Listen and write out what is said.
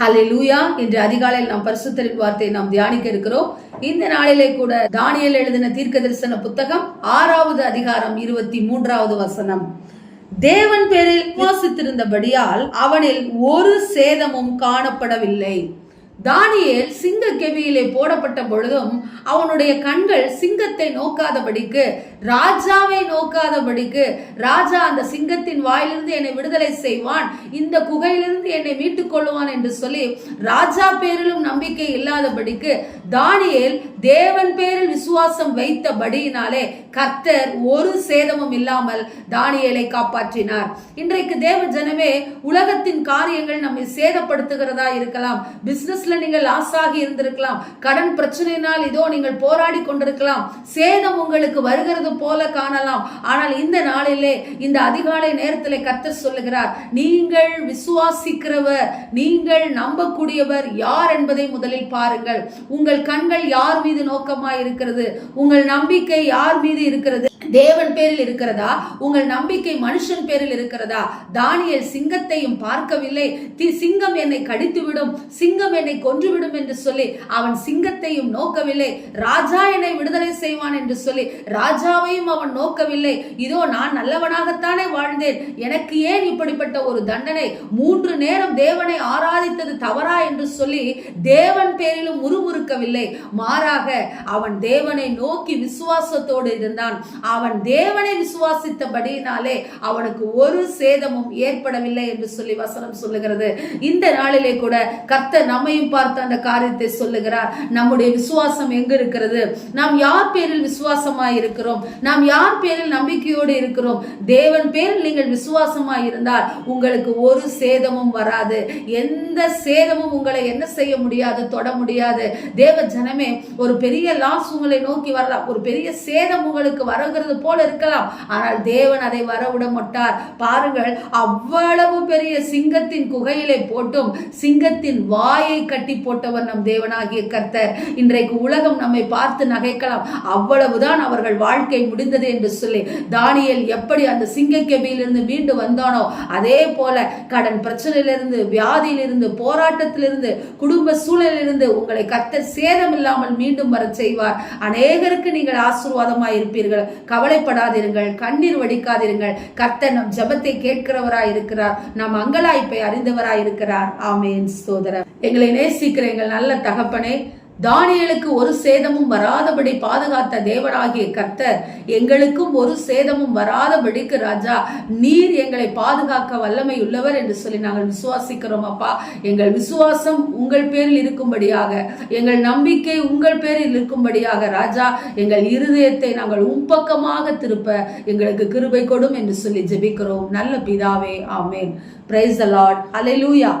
ஹலே லூயா இன்று அதிகாலையில் நாம் பரிசுத்தரின் வார்த்தையை நாம் தியானிக்க இருக்கிறோம். இந்த நாளிலே கூட தானியல் எழுதின தீர்க்க தரிசன புத்தகம் ஆறாவது அதிகாரம் இருபத்தி மூன்றாவது வசனம். தேவன் பேரில் விசுவாசித்திருந்தபடியால் அவனில் ஒரு சேதமும் காணப்படவில்லை. தானியேல் சிங்க கெவியிலே போடப்பட்ட பொழுதும் அவனுடைய கண்கள் சிங்கத்தை நோக்காதபடிக்கு ராஜாவை நோக்காதபடிக்கு ராஜா அந்த சிங்கத்தின் வாயிலிருந்து என்னை விடுதலை செய்வான் இந்த குகையிலிருந்து என்னை மீட்டுக் கொள்ளுவான் என்று சொல்லி ராஜா பேரிலும் நம்பிக்கை இல்லாதபடிக்கு தானியேல் தேவன் பேரில் விசுவாசம் வைத்தபடியினாலே கர்த்தர் ஒரு சேதமும் இல்லாமல் தானியேலை காப்பாற்றினார். இன்றைக்கு தேவ ஜனமே உலகத்தின் காரியங்கள் நம்மை சேதப்படுத்துகிறதா இருக்கலாம் பிசினஸ்ல நீங்கள் லாஸ் ஆகி இருந்திருக்கலாம். கடன் பிரச்சனையினால் இதோ நீங்கள் போராடி கொண்டிருக்கலாம். சேதம் உங்களுக்கு வருகிறது போல காணலாம். ஆனால் இந்த நாளிலே இந்த அதிகாலை நேரத்தில் கர்த்தர் சொல்லுகிறார் நீங்கள் விசுவாசிக்கிறவர் நீங்கள் நம்பக்கூடியவர் யார் என்பதை முதலில் பாருங்கள். உங்கள் கண்கள் யார் மீது நோக்கமாய் இருக்கிறது உங்கள் நம்பிக்கை யார் மீது இருக்கிறது? தேவன் பேரில் இருக்கிறதா? உங்கள் நம்பிக்கை மனுஷன் பேரில் இருக்கிறதா? தானியல் சிங்கத்தையும் பார்க்கவில்லை. தி- சிங்கம் என்னை கடித்துவிடும். சிங்கம் என்னை கொன்றுவிடும் என்று சொல்லி அவன் சிங்கத்தையும் நோக்கவில்லை. ராஜா என்னை விடுதலை செய்வான் என்று சொல்லி ராஜாவையும் அவன் நோக்கவில்லை. இதோ நான் நல்லவனாகத்தானே வாழ்ந்தேன். எனக்கு ஏன் இப்படிப்பட்ட ஒரு தண்டனை? மூன்று நேரம் தேவனை ஆராதித்தது தவறா என்று சொல்லி தேவன் பேரிலும் முறுமுறுக்கவில்லை. மாறாக அவன் தேவனை நோக்கி விசுவாசத்தோடு இருந்தான். அவன் தேவனை விசுவாசித்தபடியினாலே அவனுக்கு ஒரு சேதமும் ஏற்படவில்லை என்று சொல்லி வசனம் சொல்லுகிறது. இந்த நாளிலே கூட கத்த நம்மையும் பார்த்து அந்த காரியத்தை சொல்லுகிறார். நம்முடைய விசுவாசம் எங்க இருக்கிறது? நாம் யார் பேரில் விசுவாசமாய் இருக்கிறோம்? நாம் யார் பேரில் நம்பிக்கையோடு இருக்கிறோம்? தேவன் பேரில் நீங்கள் விசுவாசமாய் இருந்தால் உங்களுக்கு ஒரு சேதமும் வராது. எந்த சேதமும் உங்களை என்ன செய்ய முடியாது தொட முடியாது. தேவ ஜனமே ஒரு பெரிய லாஸ் உங்களை நோக்கி வரலாம். ஒரு பெரிய சேதம் உங்களுக்கு வருகிறது போல இருக்கலாம். ஆனால் தேவன் அதை வரவிட மாட்டார் பாருங்கள் அவ்வளவு பெரிய சிங்கத்தின் குகையிலே போட்டும் சிங்கத்தின் வாயை கட்டி போட்டவர் நம் தேவனாகிய கர்த்தர். இன்றைக்கு உலகம் நம்மை பார்த்து நகைக்கலாம். அவ்வளவுதான் அவர்கள் வாழ்க்கை முடிந்தது என்று சொல்லி தானியல் எப்படி அந்த சிங்கக்கெபியிலிருந்து மீண்டு வந்தானோ அதே போல கடன் பிரச்சனையிலிருந்து வியாதியிலிருந்து போராட்டத்திலிருந்து குடும்ப சூழலிலிருந்து உங்களை கர்த்தர் சேதம் இல்லாமல் மீண்டும் வர செய்வார். அநேகருக்கு நீங்கள் ஆசீர்வாதமாக இருப்பீர்கள் கவலைப்படாதிருங்கள் கண்ணீர் வடிக்காதிருங்கள். கர்த்தர் நம் ஜெபத்தை கேட்கிறவராய் இருக்கிறார் நம் அங்கலாய்ப்பை அறிந்தவராய் இருக்கிறார் ஆமேன் சோதரர். எங்களை நேசிக்கிற எங்கள் நல்ல தகப்பனே தானியலுக்கு ஒரு சேதமும் வராதபடி பாதுகாத்த தேவனாகிய கர்த்தர் எங்களுக்கும் ஒரு சேதமும் வராதபடிக்கு ராஜா நீர் எங்களை பாதுகாக்க வல்லமை உள்ளவர் என்று சொல்லி நாங்கள் விசுவாசிக்கிறோம் அப்பா. எங்கள் விசுவாசம் உங்கள் பேரில் இருக்கும்படியாக எங்கள் நம்பிக்கை உங்கள் பேரில் இருக்கும்படியாக ராஜா எங்கள் இருதயத்தை நாங்கள் உம்பக்கமாக திருப்ப எங்களுக்கு கிருபை கொடும் என்று சொல்லி ஜெபிக்கிறோம். நல்ல பிதாவே ஆமேன். பிரைஸ் அலாட் அலை லூயா